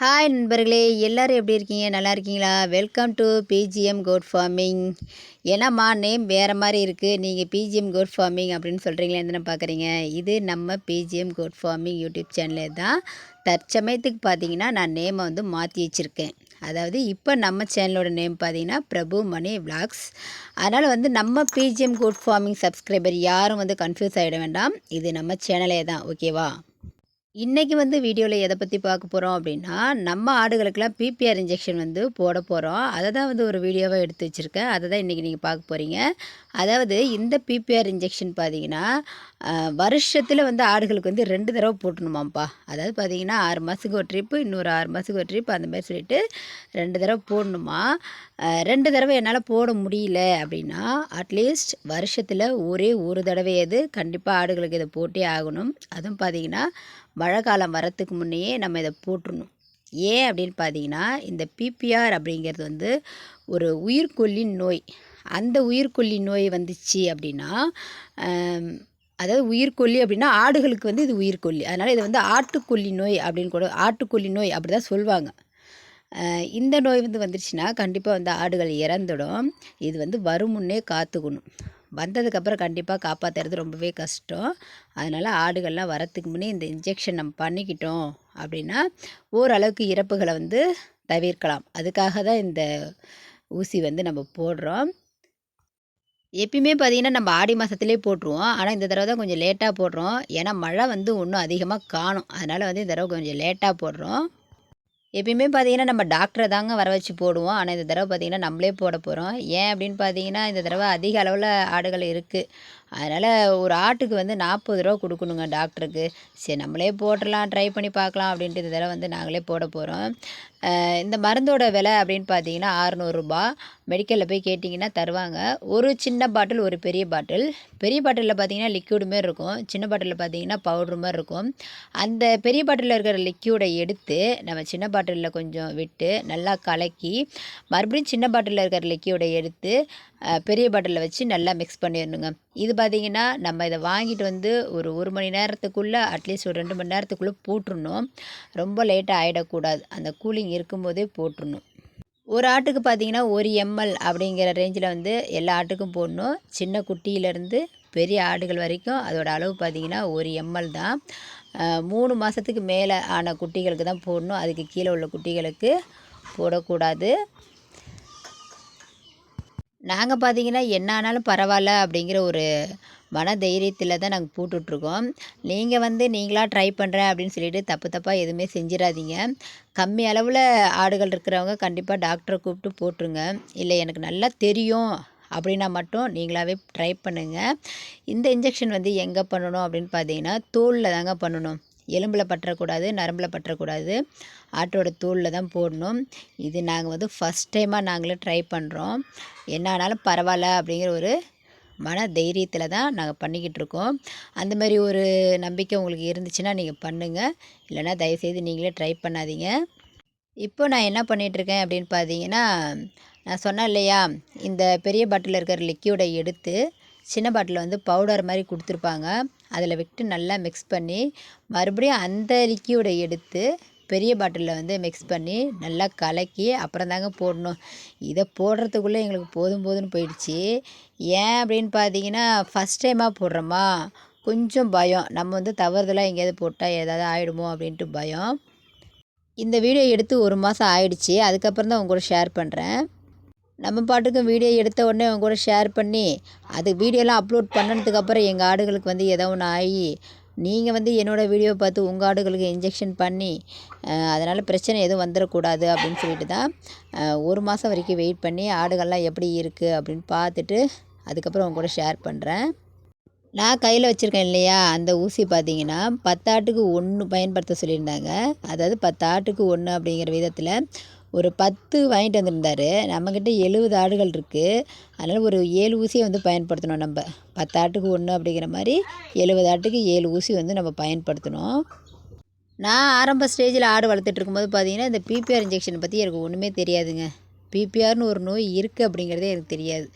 Hi நண்பர்களே. எல்லோரும் எப்படி இருக்கீங்க? நல்லா இருக்கீங்களா? Welcome to BGM goat farming ஏன்னாம்மா name வேறு மாதிரி இருக்குது நீங்கள் பிஜிஎம் கோட் ஃபார்மிங் அப்படின்னு சொல்கிறீங்களே என்ன பார்க்குறீங்க இது நம்ம பிஜிஎம் கோட் ஃபார்மிங் யூடியூப் சேனலே தான் தற்சமயத்துக்கு பார்த்தீங்கன்னா நான் நேமை வந்து மாற்றி வச்சுருக்கேன். அதாவது இப்போ நம்ம சேனலோட நேம் பார்த்தீங்கன்னா பிரபு மணி விளாக்ஸ் அதனால் வந்து நம்ம பிஜிஎம் கோட் ஃபார்மிங் சப்ஸ்கிரைபர் யாரும் வந்து கன்ஃபியூஸ் ஆகிட வேண்டாம். இது நம்ம சேனலே தான் ஓகேவா இன்றைக்கி வந்து வீடியோவில் எதை பற்றி பார்க்க போகிறோம் அப்படின்னா நம்ம ஆடுகளுக்கெல்லாம் பிபிஆர் இன்ஜெக்ஷன் வந்து போட போகிறோம் அதை தான் வந்து ஒரு வீடியோவாக எடுத்து வச்சுருக்கேன். அதை தான் இன்றைக்கி நீங்கள் பார்க்க போகிறீங்க அதாவது இந்த பிபிஆர் இன்ஜெக்ஷன் பார்த்தீங்கன்னா வருஷத்தில் வந்து ஆடுகளுக்கு வந்து ரெண்டு தடவை போட்டணுமாம்ப்பா. அதாவது பார்த்தீங்கன்னா ஆறு மாதத்துக்கு ஒரு ட்ரிப்பு இன்னொரு ஆறு மாதத்துக்கு ஒரு ட்ரிப் அந்த மாதிரி சொல்லிட்டு ரெண்டு தடவை போடணுமா? ரெண்டு தடவை என்னால் போட முடியல அப்படின்னா அட்லீஸ்ட் வருஷத்தில் ஒரே ஒரு தடவையாவது கண்டிப்பாக ஆடுகளுக்கு இதை போட்டே ஆகணும். அதுவும் பார்த்தீங்கன்னா மழை காலம் வரத்துக்கு முன்னையே நம்ம இதை போட்டுடணும் ஏன் அப்படின்னு பார்த்தீங்கன்னா இந்த பிபிஆர் அப்படிங்கிறது வந்து ஒரு உயிர்கொல்லி நோய். அந்த உயிர்கொல்லி நோய் வந்துச்சு அப்படின்னா அதாவது உயிர்கொல்லி அப்படின்னா ஆடுகளுக்கு வந்து இது உயிர்கொல்லி. அதனால் இது வந்து ஆட்டுக்கொல்லி நோய் அப்படின்னு கூட ஆட்டுக்கொல்லி நோய் அப்படி தான் சொல்லுவாங்க. இந்த நோய் வந்து வந்துருச்சுன்னா கண்டிப்பாக வந்து ஆடுகள் இறந்துடும். இது வந்து வரும் முன்னே காத்துக்கணும். வந்ததுக்கப்புறம் கண்டிப்பாக காப்பாற்றுறது ரொம்பவே கஷ்டம். அதனால் ஆடுகள்லாம் வரத்துக்கு முன்னே இந்த இன்ஜெக்ஷன் நம்ம பண்ணிக்கிட்டோம் அப்படின்னா ஓரளவுக்கு இறப்புகளை வந்து தவிர்க்கலாம். அதுக்காக தான் இந்த ஊசி வந்து நம்ம போடுறோம். எப்பயுமே பார்த்திங்கன்னா நம்ம ஆடி மாதத்துலேயே போட்டுருவோம். ஆனால் இந்த தடவை தான் கொஞ்சம் லேட்டாக போடுறோம். ஏன்னா மழை வந்து இன்னும் அதிகமாக காணும். அதனால் வந்து இந்த தடவை கொஞ்சம் லேட்டாக போடுறோம். எப்பயுமே பார்த்தீங்கன்னா நம்ம டாக்டரை தாங்க வர வச்சு போடுவோம். ஆனால் இந்த தடவை பார்த்தீங்கன்னா நம்மளே போட போகிறோம் ஏன் அப்படின்னு பார்த்தீங்கன்னா இந்த தடவை அதிக அளவில் ஆடுகள் இருக்குது அதனால் ஒரு ஆட்டுக்கு வந்து நாற்பது ரூபா கொடுக்கணுங்க டாக்டருக்கு. சரி நம்மளே போட்டுடலாம் ட்ரை பண்ணி பார்க்கலாம் அப்படின்ட்டு இந்த தடவை வந்து நாங்களே போட போகிறோம் இந்த மருந்தோட விலை அப்படின்னு பார்த்தீங்கன்னா அறநூறுரூபா மெடிக்கலில் போய் கேட்டிங்கன்னா தருவாங்க. ஒரு சின்ன பாட்டில் ஒரு பெரிய பாட்டில். பெரிய பாட்டிலில் பார்த்தீங்கன்னா லிக்யூடு மாரி இருக்கும். சின்ன பாட்டிலில் பார்த்தீங்கன்னா பவுட்ரு மாதிரி இருக்கும். அந்த பெரிய பாட்டிலில் இருக்கிற லிக்யூடை எடுத்து நம்ம சின்ன பாட்டிலில் கொஞ்சம் விட்டு நல்லா கலக்கி மறுபடியும் சின்ன பாட்டிலில் இருக்கிற லிக்யூடை எடுத்து பெரிய பாட்டிலில் வச்சு நல்லா மிக்ஸ் பண்ணிடணுங்க. இது பார்த்தீங்கன்னா நம்ம இதை வாங்கிட்டு வந்து ஒரு ஒரு மணி நேரத்துக்குள்ளே அட்லீஸ்ட் ஒரு ரெண்டு மணி நேரத்துக்குள்ளே போட்டுடணும் ரொம்ப லேட்டாக ஆகிடக்கூடாது அந்த கூலிங் இருக்கும்போதே போட்டுடணும் ஒரு ஆட்டுக்கு பார்த்தீங்கன்னா ஒரு எம்எல் அப்படிங்கிற ரேஞ்சில் வந்து எல்லா ஆட்டுக்கும் போடணும். சின்ன குட்டியிலேருந்து பெரிய ஆடுகள் வரைக்கும் அதோட அளவு பார்த்தீங்கன்னா ஒரு எம்எல் தான். மூணு மாதத்துக்கு மேலே ஆன குட்டிகளுக்கு தான் போடணும். அதுக்கு கீழே உள்ள குட்டிகளுக்கு போடக்கூடாது. நாங்கள் பார்த்தீங்கன்னா என்ன ஆனாலும் பரவாயில்ல அப்படிங்கிற ஒரு மன தைரியத்தில் தான் நாங்கள் போட்டுட்ருக்கோம். நீங்கள் வந்து நீங்களாக ட்ரை பண்ணுறேன் அப்படின்னு சொல்லிட்டு தப்பு தப்பாக எதுவுமே செஞ்சிடாதீங்க. கம்மி அளவில் ஆடுகள் இருக்கிறவங்க கண்டிப்பாக டாக்டரை கூப்பிட்டு போட்டுருங்க. இல்லை எனக்கு நல்லா தெரியும் அப்படின்னா மட்டும் நீங்களாகவே ட்ரை பண்ணுங்கள் இந்த இன்ஜெக்ஷன் வந்து எங்கே பண்ணணும் அப்படின்னு பார்த்தீங்கன்னா தோலில் தாங்க பண்ணணும். எலும்பில் பற்றக்கூடாது நரம்பில் பற்றக்கூடாது. ஆட்டோட தோலில் தான் போடணும். இது நாங்கள் வந்து ஃபஸ்ட் டைமாக நாங்களே ட்ரை பண்ணுறோம் என்ன ஆனாலும் பரவாயில்ல அப்படிங்கிற ஒரு மன தைரியத்தில் தான் நாங்கள் பண்ணிக்கிட்டு இருக்கோம். அந்த மாதிரி ஒரு நம்பிக்கை உங்களுக்கு இருந்துச்சுன்னா நீங்கள் பண்ணுங்கள் இல்லைன்னா தயவுசெய்து நீங்களே ட்ரை பண்ணாதீங்க. இப்போ நான் என்ன பண்ணிகிட்ருக்கேன் அப்படின்னு பார்த்தீங்கன்னா நான் சொன்னேன் இல்லையா இந்த பெரிய பாட்டிலில் இருக்கிற லிக்யூடை எடுத்து சின்ன பாட்டிலில் வந்து பவுடர் மாதிரி கொடுத்துருப்பாங்க. அதில் விட்டு நல்லா மிக்ஸ் பண்ணி மறுபடியும் அந்த லிக்யூடை எடுத்து பெரிய பாட்டிலில் வந்து மிக்ஸ் பண்ணி நல்லா கலக்கி அப்புறம் தாங்க போடணும். இதை போடுறதுக்குள்ளே எங்களுக்கு போதும் போதும்னு போயிடுச்சு. ஏன் அப்படின்னு பார்த்தீங்கன்னா ஃபஸ்ட் டைமாக போடுறோமா? கொஞ்சம் பயம். நம்ம வந்து தவறுதலாக எங்கேயாவது போட்டால் ஏதாவது ஆகிடுமோ அப்படின்ட்டு பயம். இந்த வீடியோ எடுத்து ஒரு மாதம் ஆயிடுச்சு. அதுக்கப்புறம் தான் உங்களோட கூட ஷேர் பண்ணுறேன் நம்ம பாட்டுக்கும் வீடியோ எடுத்த உடனே உங்க கூட ஷேர் பண்ணி அது வீடியோலாம் அப்லோட் பண்ணதுக்கப்புறம் எங்கள் ஆடுகளுக்கு வந்து ஏதோ ஒன்று ஆகி நீங்கள் வந்து என்னோடய வீடியோ பார்த்து உங்கள் ஆடுகளுக்கு இன்ஜெக்ஷன் பண்ணி அதனால் பிரச்சனை எதுவும் வந்துடக்கூடாது அப்படின்னு சொல்லிட்டு தான் ஒரு மாதம் வரைக்கும் வெயிட் பண்ணி ஆடுகள்லாம் எப்படி இருக்குது அப்படின்னு பார்த்துட்டு அதுக்கப்புறம் உங்க கூட ஷேர் பண்ணுறேன் நான் கையில் வச்சுருக்கேன் இல்லையா அந்த ஊசி பார்த்தீங்கன்னா பத்தாட்டுக்கு ஒன்று பயன்படுத்த சொல்லியிருந்தாங்க. அதாவது பத்து ஆட்டுக்கு ஒன்று அப்படிங்கிற விதத்தில் ஒரு பத்து வாங்கிட்டு வந்திருந்தாரு. நம்மக்கிட்ட எழுபது ஆடுகள் இருக்குது அதனால் ஒரு ஏழு ஊசியை வந்து பயன்படுத்தணும் நம்ம. பத்து ஆட்டுக்கு ஒன்று அப்படிங்கிற மாதிரி எழுபது ஆட்டுக்கு ஏழு ஊசி வந்து நம்ம பயன்படுத்தணும். நான் ஆரம்ப ஸ்டேஜில் ஆடு வளர்த்துட்டு இருக்கும்போது பார்த்தீங்கன்னா இந்த பிபிஆர் இன்ஜெக்ஷன் பற்றி எனக்கு ஒன்றுமே தெரியாதுங்க. பிபிஆர்னு ஒரு நோய் இருக்குது அப்படிங்கிறதே எனக்கு தெரியாது.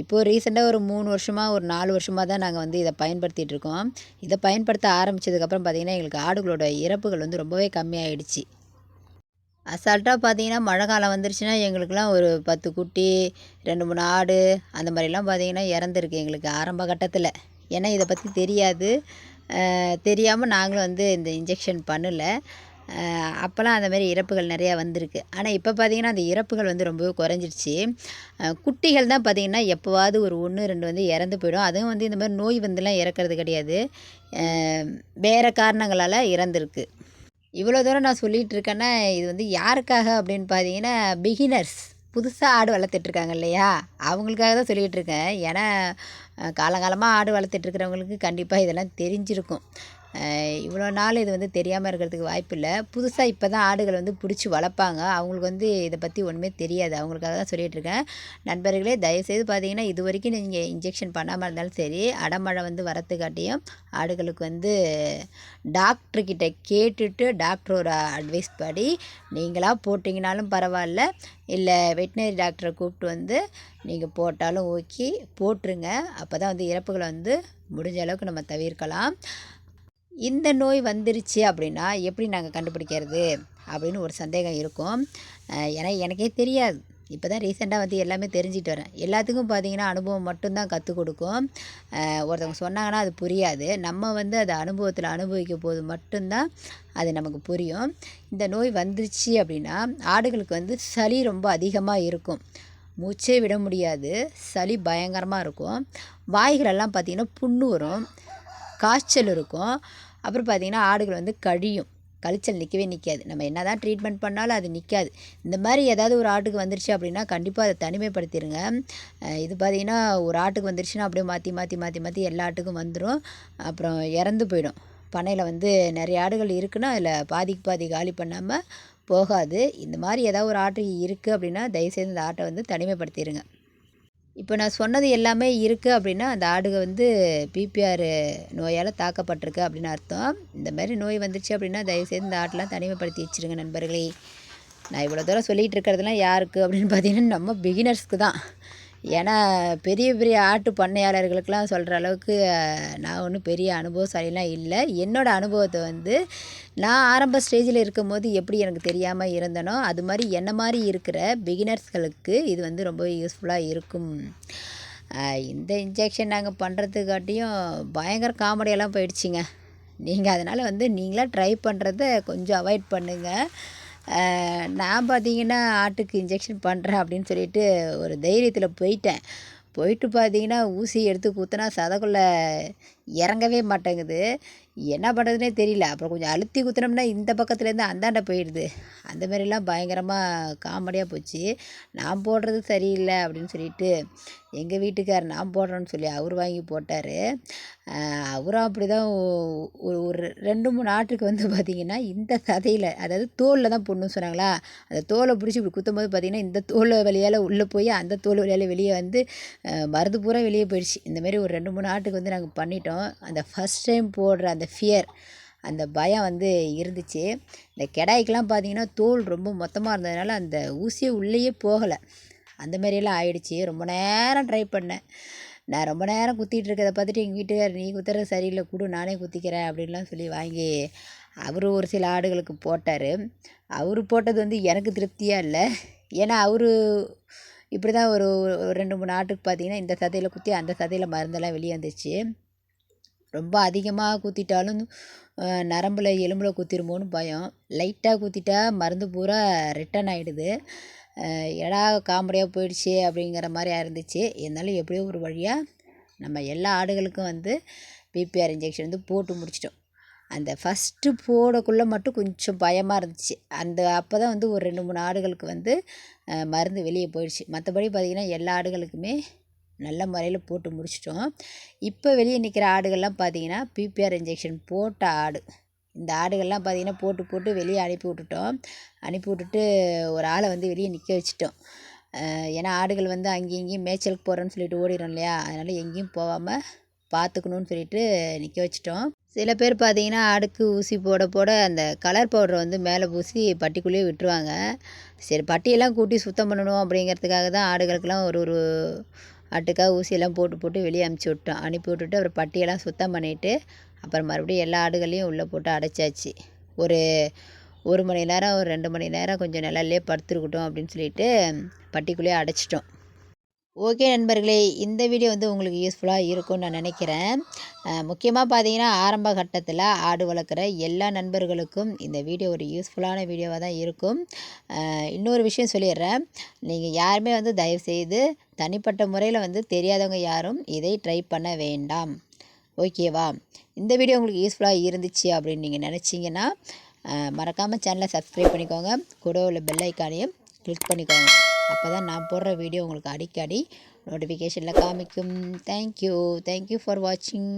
இப்போது ரீசெண்டாக ஒரு மூணு வருஷமாக ஒரு நாலு வருஷமாக தான் நாங்கள் வந்து இதை பயன்படுத்திகிட்டு இருக்கோம். இதை பயன்படுத்த ஆரம்பித்ததுக்கப்புறம் பார்த்திங்கன்னா எங்களுக்கு ஆடுகளோட இறப்புகள் வந்து ரொம்பவே கம்மியாயிடுச்சு. அசால்ட்டாக பார்த்தீங்கன்னா மழை காலம் வந்துருச்சுன்னா எங்களுக்கெலாம் ஒரு பத்து குட்டி ரெண்டு மூணு ஆடு அந்த மாதிரிலாம் பார்த்தீங்கன்னா இறந்துருக்கு எங்களுக்கு ஆரம்ப கட்டத்தில். ஏன்னா இதை பற்றி தெரியாது. தெரியாமல் நாங்களும் வந்து இந்த இன்ஜெக்ஷன் பண்ணல. அப்போல்லாம் அந்த மாதிரி இறப்புகள் நிறையா வந்திருக்கு. ஆனால் இப்போ பார்த்திங்கன்னா அந்த இறப்புகள் வந்து ரொம்பவே குறைஞ்சிருச்சு. குட்டிகள் தான் பார்த்திங்கன்னா எப்போவாவது ஒரு ஒன்று ரெண்டு வந்து இறந்து போயிடும். அதுவும் வந்து இந்த மாதிரி நோய் வந்துலாம் இறக்கிறது கிடையாது. வேறு காரணங்களால் இறந்துருக்கு. இவ்வளோ தூரம் நான் சொல்லிகிட்டு இருக்கேன்னா இது வந்து யாருக்காக அப்படின்னு பார்த்தீங்கன்னா பிகினர்ஸ் புதுசாக ஆடு வளர்த்துட்ருக்காங்க இல்லையா? அவங்களுக்காக தான் சொல்லிகிட்டு இருக்கேன் ஏன்னா காலங்காலமாக ஆடு வளர்த்துட்ருக்கிறவங்களுக்கு கண்டிப்பாக இதெல்லாம் தெரிஞ்சிருக்கும். இவ்வளோ நாள் இது வந்து தெரியாமல் இருக்கிறதுக்கு வாய்ப்பு இல்லை புதுசாக இப்போ தான் ஆடுகள் வந்து பிடிச்சி வளர்ப்பாங்க. அவங்களுக்கு வந்து இதை பற்றி ஒன்றுமே தெரியாது. அவங்களுக்காக தான் சொல்லிகிட்ருக்கேன் நண்பர்களே தயவுசெய்து பார்த்தீங்கன்னா இது வரைக்கும் நீங்கள் இன்ஜெக்ஷன் பண்ணாமல் இருந்தாலும் சரி அடமழை வந்து வரத்துக்காட்டியும் ஆடுகளுக்கு வந்து டாக்டர்கிட்ட கேட்டுட்டு டாக்டரோட அட்வைஸ் படி நீங்களாக போட்டிங்கனாலும் பரவாயில்ல. இல்லை வெட்டினரி டாக்டரை கூப்பிட்டு வந்து நீங்கள் போட்டாலும் ஓகே போட்டுருங்க. அப்போ தான் வந்து இறப்புகளை வந்து முடிஞ்ச அளவுக்கு நம்ம தவிர்க்கலாம். இந்த நோய் வந்துருச்சு அப்படின்னா எப்படி நாங்கள் கண்டுபிடிக்கிறது அப்படின்னு ஒரு சந்தேகம் இருக்கும். ஏன்னா எனக்கே தெரியாது. இப்போ தான் ரீசெண்டாக வந்து எல்லாமே தெரிஞ்சுட்டு வரேன். எல்லாத்துக்கும் பார்த்தீங்கன்னா அனுபவம் மட்டும்தான் கற்றுக் கொடுக்கும். ஒருத்தவங்க சொன்னாங்கன்னா அது புரியாது. நம்ம வந்து அதை அனுபவத்தில் அனுபவிக்கும் போது மட்டும்தான் அது நமக்கு புரியும். இந்த நோய் வந்துருச்சு அப்படின்னா ஆடுகளுக்கு வந்து சளி ரொம்ப அதிகமாக இருக்கும். மூச்சே விட முடியாது. சளி பயங்கரமாக இருக்கும். வாய்களெல்லாம் பார்த்திங்கன்னா புண்ணு வரும் காய்ச்சல் இருக்கும். அப்புறம் பார்த்திங்கன்னா ஆடுகள் வந்து கழியும். கழிச்சல் நிற்கவே நிற்காது நம்ம என்ன தான் ட்ரீட்மெண்ட் பண்ணாலும் அது நிற்காது இந்த மாதிரி ஏதாவது ஒரு ஆட்டுக்கு வந்துருச்சு அப்படின்னா கண்டிப்பாக அதை தனிமைப்படுத்திடுங்க இது பார்த்திங்கன்னா ஒரு ஆட்டுக்கு வந்துருச்சுன்னா அப்படியே மாற்றி மாற்றி மாற்றி மாற்றி எல்லா ஆட்டுக்கும் வந்துடும் அப்புறம் இறந்து போயிடும். பண்ணையில் வந்து நிறைய ஆடுகள் இருக்குன்னா அதில் பாதிக்கு பாதி காலி பண்ணாமல் போகாது. இந்த மாதிரி ஏதாவது ஒரு ஆட்டு இருக்குது அப்படின்னா தயவுசெய்து இந்த ஆட்டை வந்து தனிமைப்படுத்திடுங்க இப்போ நான் சொன்னது எல்லாமே இருக்குது அப்படின்னா அந்த ஆடுக வந்து பிபிஆர் நோயால் தாக்கப்பட்டிருக்கு அப்படின்னு அர்த்தம். இந்த மாதிரி நோய் வந்துச்சு அப்படின்னா தயவுசெய்து இந்த ஆட்டெலாம் தனிமைப்படுத்தி வச்சுருங்க நண்பர்களே. நான் இவ்வளோ தூரம் சொல்லிகிட்டு இருக்கிறதுலாம் யாருக்கு அப்படின்னு பார்த்தீங்கன்னா நம்ம பிகினர்ஸ்க்கு தான். ஏன்னா பெரிய பெரிய ஆட்டு பண்ணையாளர்களுக்கெலாம் சொல்கிற அளவுக்கு நான் ஒன்றும் பெரிய அனுபவசாலிலாம் இல்லை. என்னோடய அனுபவத்தை வந்து நான் ஆரம்ப ஸ்டேஜில் இருக்கும் போது எப்படி எனக்கு தெரியாமல் இருந்தனோ அது மாதிரி என்ன மாதிரி இருக்கிற பிகினர்ஸ்களுக்கு இது வந்து ரொம்ப யூஸ்ஃபுல்லாக இருக்கும். இந்த இன்ஜெக்ஷன் நாங்கள் பண்ணுறதுக்காட்டியும் பயங்கர காமெடியெல்லாம் போயிடுச்சிங்க. நீங்கள் அதனால் வந்து நீங்களாக ட்ரை பண்ணுறத கொஞ்சம் அவாய்ட் பண்ணுங்கள் நான் பார்த்தீங்கன்னா ஆட்டுக்கு இன்ஜெக்ஷன் பண்ணுறேன் அப்படின்னு சொல்லிட்டு ஒரு தைரியத்தில் போயிட்டேன். போயிட்டு பார்த்தீங்கன்னா ஊசி எடுத்து குத்துனா சதைக்குள்ளே இறங்கவே மாட்டேங்குது. என்ன பண்ணுறதுனே தெரியல. அப்புறம் கொஞ்சம் அழுத்தி குத்துனோம்னா இந்த பக்கத்துலேருந்து அந்தாண்ட போயிடுது. அந்த மாதிரிலாம் பயங்கரமாக காமெடியாக போச்சு. நான் போடுறது சரியில்லை அப்படின்னு சொல்லிட்டு எங்கள் வீட்டுக்கார் நான் போடுறேன்னு சொல்லி அவர் வாங்கி போட்டார். அவரும் அப்படி தான் ஒரு ஒரு ரெண்டு மூணு ஆட்டுக்கு வந்து பார்த்திங்கன்னா இந்த சதையில் அதாவது தோலில் தான் பொண்ணுன்னு சொன்னாங்களா? அந்த தோலை பிடிச்சி இப்படி குத்தும்போது பார்த்திங்கன்னா இந்த தோல் வழியால் உள்ளே போய் அந்த தோல் வழியால் வெளியே வந்து மருந்து பூரா வெளியே போயிடுச்சு. இந்தமாரி ஒரு ரெண்டு மூணு ஆட்டுக்கு வந்து நாங்கள் பண்ணிட்டோம். அந்த ஃபஸ்ட் டைம் போடுற அந்த ஃபியர் அந்த பயம் வந்து இருந்துச்சு. இந்த கெடாய்க்கெலாம் பார்த்தீங்கன்னா தோல் ரொம்ப மொத்தமாக இருந்ததுனால அந்த ஊசியே உள்ளேயே போகலை. அந்த மாதிரியெல்லாம் ஆயிடுச்சு. ரொம்ப நேரம் ட்ரை பண்ணேன். நான் ரொம்ப நேரம் குத்திட்டு இருக்கிறத பார்த்துட்டு எங்கள் வீட்டுக்கார் நீ குத்துறது சரியில்லை கொடு நானே குத்திக்கிறேன் அப்படின்லாம் சொல்லி வாங்கி அவர் ஒரு சில ஆடுகளுக்கு போட்டார். அவர் போட்டது வந்து எனக்கு திருப்தியாக இல்லை. ஏன்னா அவர் இப்படி தான் ஒரு ரெண்டு மூணு ஆட்டுக்கு பார்த்தீங்கன்னா இந்த சதையில் குத்தி அந்த சதையில் மருந்தெல்லாம் வெளியே வந்துச்சு. ரொம்ப அதிகமாக குத்திட்டாலும் நரம்பில் எலும்பில் குத்திருமோன்னு பயம். லைட்டாக குத்திட்டா மருந்து பூரா ரிட்டன் ஆகிடுது எடா காமெடியாக போயிடுச்சு அப்படிங்கிற மாதிரி இருந்துச்சு இருந்தாலும் எப்படியோ ஒரு வழியாக நம்ம எல்லா ஆடுகளுக்கும் வந்து பிபிஆர் இன்ஜெக்ஷன் வந்து போட்டு முடிச்சிட்டோம். அந்த ஃபஸ்ட்டு போடக்குள்ளே மட்டும் கொஞ்சம் பயமாக இருந்துச்சு. அந்த அப்போ தான் வந்து ஒரு ரெண்டு மூணு ஆடுகளுக்கு வந்து மருந்து வெளியே போயிடுச்சு. மற்றபடி பார்த்திங்கன்னா எல்லா ஆடுகளுக்குமே நல்ல முறையில் போட்டு முடிச்சிட்டோம். இப்போ வெளியே நிற்கிற ஆடுகள்லாம் பார்த்திங்கன்னா பிபிஆர் இன்ஜெக்ஷன் போட்ட ஆடு. இந்த ஆடுகள்லாம் பார்த்திங்கன்னா போட்டு போட்டு வெளியே அனுப்பி விட்டுட்டோம். அனுப்பி விட்டுட்டு ஒரு ஆளை வந்து வெளியே நிற்க வச்சுட்டோம். ஏன்னா ஆடுகள் வந்து அங்கேயும் இங்கேயும் மேய்ச்சலுக்கு போகிறோன்னு சொல்லிட்டு ஓடிடும் இல்லையா? அதனால் எங்கேயும் போகாமல் பார்த்துக்கணுன்னு சொல்லிட்டு நிற்க வச்சிட்டோம். சில பேர் பார்த்தீங்கன்னா ஆடுக்கு ஊசி போட போட அந்த கலர் பவுடரை வந்து மேலே பூசி பட்டிக்குள்ளேயே விட்டுருவாங்க. சரி பட்டியெல்லாம் கூட்டி சுத்தம் பண்ணணும் அப்படிங்கிறதுக்காக தான் ஆடுகளுக்கெல்லாம் ஒரு ஒரு ஆட்டுக்காக ஊசியெல்லாம் போட்டு போட்டு வெளியே அமுச்சு விட்டோம். அனுப்பி விட்டுட்டு அப்புறம் பட்டியெல்லாம் சுத்தம் பண்ணிவிட்டு அப்புறம் மறுபடியும் எல்லா ஆடுகளையும் உள்ளே போட்டு அடைச்சாச்சு. ஒரு ஒரு மணி நேரம் ஒரு ரெண்டு மணி நேரம் கொஞ்சம் நிழல்லே படுத்துருக்கட்டும் அப்படின்னு சொல்லிட்டு பட்டிக்குள்ளேயே அடைச்சிட்டோம். ஓகே நண்பர்களே இந்த வீடியோ வந்து உங்களுக்கு யூஸ்ஃபுல்லாக இருக்கும்னு நான் நினைக்கிறேன். முக்கியமாக பார்த்தீங்கன்னா ஆரம்ப கட்டத்தில் ஆடு வளர்க்குற எல்லா நண்பர்களுக்கும் இந்த வீடியோ ஒரு யூஸ்ஃபுல்லான வீடியோவாக தான் இருக்கும். இன்னொரு விஷயம் சொல்லிடுறேன். நீங்கள் யாருமே வந்து தயவுசெய்து தனிப்பட்ட முறையில் வந்து தெரியாதவங்க யாரும் இதை ட்ரை பண்ண வேண்டாம். ஓகேவா இந்த வீடியோ உங்களுக்கு யூஸ்ஃபுல்லாக இருந்துச்சு அப்படின்னு நீங்கள் நினச்சிங்கன்னா மறக்காமல் சேனலை சப்ஸ்கிரைப் பண்ணிக்கோங்க. கூட உள்ள பெல் ஐக்கானையும் கிளிக் பண்ணிக்கோங்க. அப்போ தான் நான் போடுற வீடியோ உங்களுக்கு அடிக்கடி நோட்டிஃபிகேஷனில் காமிக்கும். தேங்க்யூ தேங்க்யூ ஃபார் வாட்சிங்